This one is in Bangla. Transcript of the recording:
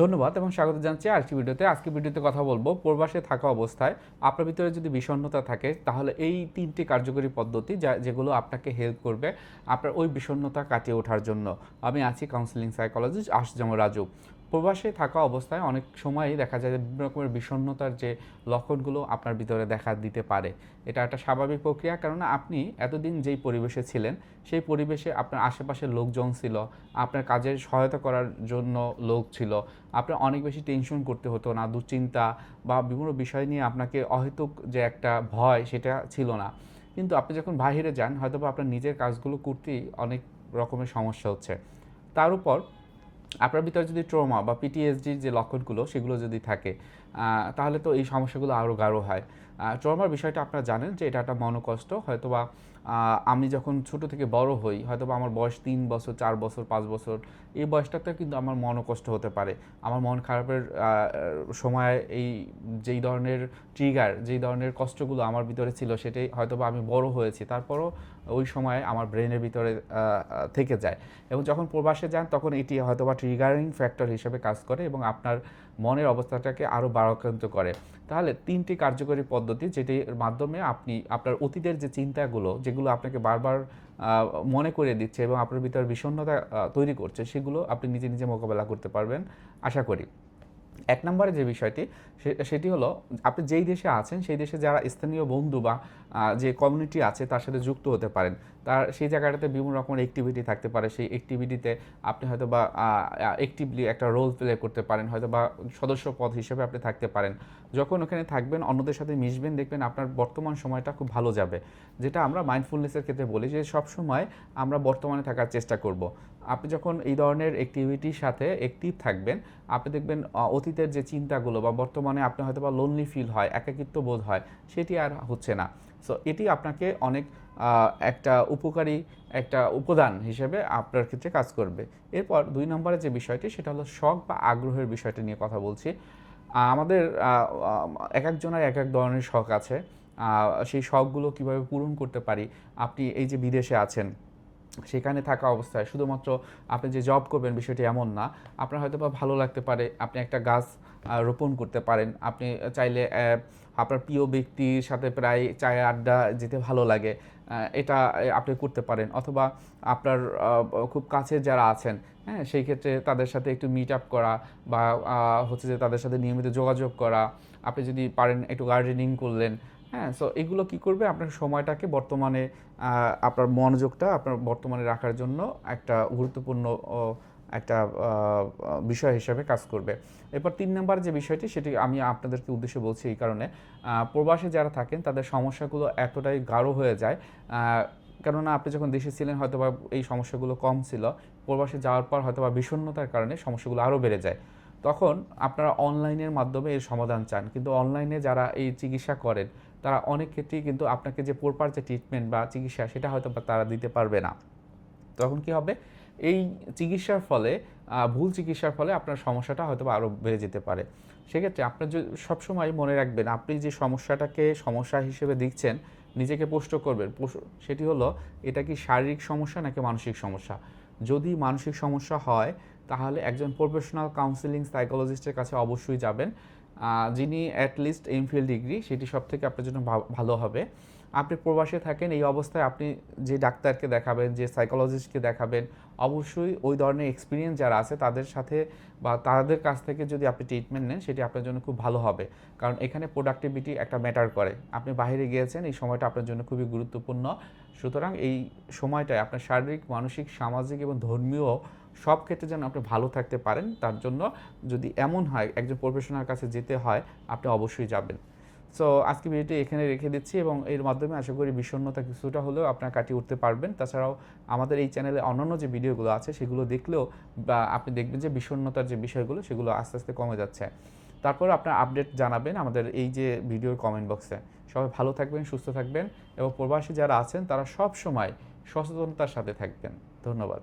ধন্যবাদ এবং স্বাগত জানাচ্ছি আজকে ভিডিওতে। আজকে ভিডিওতে কথা বলব, প্রবাসে থাকা অবস্থায় আপনার ভিতরে যদি বিষণ্ণতা থাকে, তাহলে এই তিনটি কার্যকরী পদ্ধতি যা, যেগুলো আপনাকে হেল্প করবে আপনার ওই বিষণ্ণতা কাটিয়ে ওঠার জন্য। আমি আছি কাউন্সিলিং সাইকোলজিস্ট আশজাম রাজু। প্রবাসে থাকা অবস্থায় অনেক সময়ই দেখা যায় বিভিন্ন রকমের বিষণ্ণতার যে লক্ষণগুলো আপনার ভিতরে দেখা দিতে পারে। এটা একটা স্বাভাবিক প্রক্রিয়া কেননা আপনি এতদিন যেই পরিবেশে ছিলেন, সেই পরিবেশে আপনার আশেপাশের লোকজন ছিল, আপনার কাজে সহায়তা করার জন্য লোক ছিল, আপনার অনেক বেশি টেনশন করতে হতো না, দুশ্চিন্তা বা বিভিন্ন বিষয় নিয়ে আপনাকে অহেতুক যে একটা ভয় সেটা ছিল না। কিন্তু আপনি যখন বাইরে যান হয়তো বা আপনার নিজের কাজগুলো করতেই অনেক রকমের সমস্যা হচ্ছে। তার উপর আপনার ভিতরে যদি ট্রমা বা পিটিএসডির যে লক্ষণগুলো, সেগুলো যদি থাকে তাহলে তো এই সমস্যাগুলো আরও গাঢ় হয়। ট্রমার বিষয়টা আপনারা জানেন যে এটা একটা মনোকষ্ট, হয়তোবা আমি যখন ছোট থেকে বড় হই, হয়তোবা আমার বয়স তিন বছর, চার বছর, পাঁচ বছর, এই বয়সটাতে কিন্তু আমার মনোকষ্ট হতে পারে। আমার মন খারাপের সময় এই যেই ধরনের ট্রিগার যেই ধরনের কষ্টগুলো আমার ভিতরে ছিল, সেটাই হয়তোবা আমি বড় হয়েছি। তারপরও ওই সময় আমার ব্রেনের ভিতরে থেকে যায়। এবং যখন প্রবাসে যান, তখন এটি হয়তোবা ট্রিগারিং ফ্যাক্টর হিসেবে কাজ করে এবং আপনার মনের অবস্থাটাকে আরও বারাক্রান্ত করে। তাহলে তিনটি কার্যকরী পদ্ধতি যেটির মাধ্যমে আপনি, আপনার অতীতের যে চিন্তাগুলো, যেগুলো আপনাকে বারবার মনে করে দিচ্ছে এবং আপনার ভিতরে বিষণ্ণতা তৈরি করছে, সেগুলো আপনি নিজে নিজে মোকাবেলা করতে পারবেন, আশা করি। এক নম্বরে যে বিষয়টি সেটি হলো আপনি যেই দেশে আছেন সেই দেশে যারা স্থানীয় বন্ধু বা যে কমিউনিটি আছে তার সাথে যুক্ত হতে পারেন। তার সেই জায়গাটাতে বিভিন্ন রকমের অ্যাক্টিভিটি থাকতে পারে। সেই অ্যাক্টিভিটিতে আপনি হয়তো বা অ্যাক্টিভলি একটা রোল প্লে করতে পারেন। হয়তো বা সদস্য পদ হিসেবে আপনি থাকতে পারেন। যখন ওখানে থাকবেন অন্যদের সাথে মিশবেন দেখবেন আপনার বর্তমান সময়টা খুব ভালো যাবে। যেটা আমরা মাইন্ডফুলনেসের ক্ষেত্রে বলি যে সব সময় আমরা বর্তমানে থাকার চেষ্টা করব। আপনি যখন এই ধরনের অ্যাক্টিভিটির সাথে অ্যাক্টিভ থাকবেন আপনি দেখবেন আহ, অতীতের যে চিন্তাগুলো বা বর্তমানে আপনি হয়তো বা লোনলি ফিল হয়, একাকিত্ব বোধ হয়, সেটি আর হচ্ছে না। সো এটি আপনাকে অনেক একটা উপকারী, একটা উপাদান হিসেবে আপনার ক্ষেত্রে কাজ করবে। এরপর দুই নম্বরে যে বিষয়টি, সেটা হলো শখ বা আগ্রহের বিষয়টি নিয়ে কথা বলছি। আমাদের এক একজনের এক এক ধরনের শখ আছে। সেই শখগুলো কীভাবে পূরণ করতে পারি? আপনি এই যে বিদেশে আছেন সেখানে থাকা অবস্থায় শুধুমাত্র আপনি যে জব করবেন বিষয়টি এমন না, আপনার হয়তো বা ভালো লাগতে পারে, আপনি একটা গাছ রোপণ করতে পারেন। আপনি চাইলে আপনার প্রিয় ব্যক্তির সাথে প্রায় চায়ে আড্ডা যেতে ভালো লাগে এটা আপনি করতে পারেন। অথবা আপনার খুব কাছে যারা আছেন হ্যাঁ সেই ক্ষেত্রে তাদের সাথে একটু মিট আপ করা বা হচ্ছে যে তাদের সাথে নিয়মিত যোগাযোগ করা। আপনি যদি পারেন একটু গার্ডেনিং করলেন হ্যাঁ সো এগুলো কি করবে? আপনার সময়টাকে বর্তমানে আপনার মনোযোগটা আপনার বর্তমানে রাখার জন্য একটা গুরুত্বপূর্ণ একটা বিষয় হিসাবে কাজ করবে। এরপর তিন নম্বর যে বিষয়টি, সেটি আমি আপনাদেরকে উদ্দেশ্যে বলছি এই কারণে প্রবাসে যারা থাকেন, তাদের সমস্যাগুলো এতটাই গাঢ় হয়ে যায় কেননা আপনি যখন দেশে ছিলেন হয়তো বা এই সমস্যাগুলো কম ছিল, প্রবাসে যাওয়ার পর হয়তো বা বিষণ্ণতার কারণে সমস্যাগুলো আরও বেড়ে যায়। তখন আপনারা অনলাইনের মাধ্যমে এর সমাধান চান, কিন্তু অনলাইনে যারা এই চিকিৎসা করেন তারা অনেক ক্ষেত্রেই কিন্তু আপনাকে যে প্রপার যে ট্রিটমেন্ট বা চিকিৎসা সেটা হয়তো তারা দিতে পারবে না। তখন কি হবে? এই চিকিৎসার ফলে ভুল চিকিৎসার ফলে আপনার সমস্যাটা হয়তো আরও বেড়ে যেতে পারে। সেক্ষেত্রে আপনার যে সবসময় মনে রাখবেন, আপনি যে সমস্যাটাকে সমস্যা হিসেবে দেখছেন, নিজেকে প্রশ্ন করবেন সেটি হলো, এটা কি শারীরিক সমস্যা নাকি মানসিক সমস্যা? যদি মানসিক সমস্যা হয়, তাহলে একজন প্রফেশনাল কাউন্সিলিং সাইকোলজিস্টের কাছে অবশ্যই যাবেন। যিনি অ্যাটলিস্ট এমফিল ডিগ্রি সেটি সব থেকে আপনার জন্য ভালো হবে। আপনি প্রবাসে থাকেন, এই অবস্থায় আপনি যে ডাক্তারকে দেখাবেন, যে সাইকোলজিস্টকে দেখাবেন, অবশ্যই ওই ধরনের এক্সপিরিয়েন্স যারা আছে, তাদের সাথে বা তাদের কাছ থেকে যদি আপনি ট্রিটমেন্ট নেন, সেটি আপনার জন্য খুব ভালো হবে। কারণ এখানে প্রোডাক্টিভিটি একটা ম্যাটার করে। আপনি বাইরে গিয়েছেন, এই সময়টা আপনার জন্য খুবই গুরুত্বপূর্ণ। সুতরাং এই সময়টায় আপনার শারীরিক, মানসিক, সামাজিক এবং ধর্মীয় সব ক্ষেত্রে যেন আপনি ভালো থাকতে পারেন, তার জন্য যদি এমন হয়, একজন প্রফেশনাল কাছে যেতে হয়, আপনি অবশ্যই যাবেন। সো আজকে ভিডিওটি এখানে রেখে দিচ্ছি এবং এর মাধ্যমে আশা করি বিষণ্ণতা কিছুটা হলেও আপনার কাটিয়ে উঠতে পারবেন। তাছাড়াও আমাদের এই চ্যানেলে অন্যান্য যে ভিডিওগুলো আছে, সেগুলো দেখলেও বা আপনি দেখবেন যে বিষণ্ণতার যে বিষয়গুলো, সেগুলো আস্তে আস্তে কমে যাচ্ছে। তারপর আপনার আপডেট জানাবেন আমাদের এই যে ভিডিওর কমেন্ট বক্সে সবাই ভালো থাকবেন, সুস্থ থাকবেন এবং প্রবাসী যারা আছেন, তারা সব সময় সচেতনতার সাথে থাকবেন। ধন্যবাদ।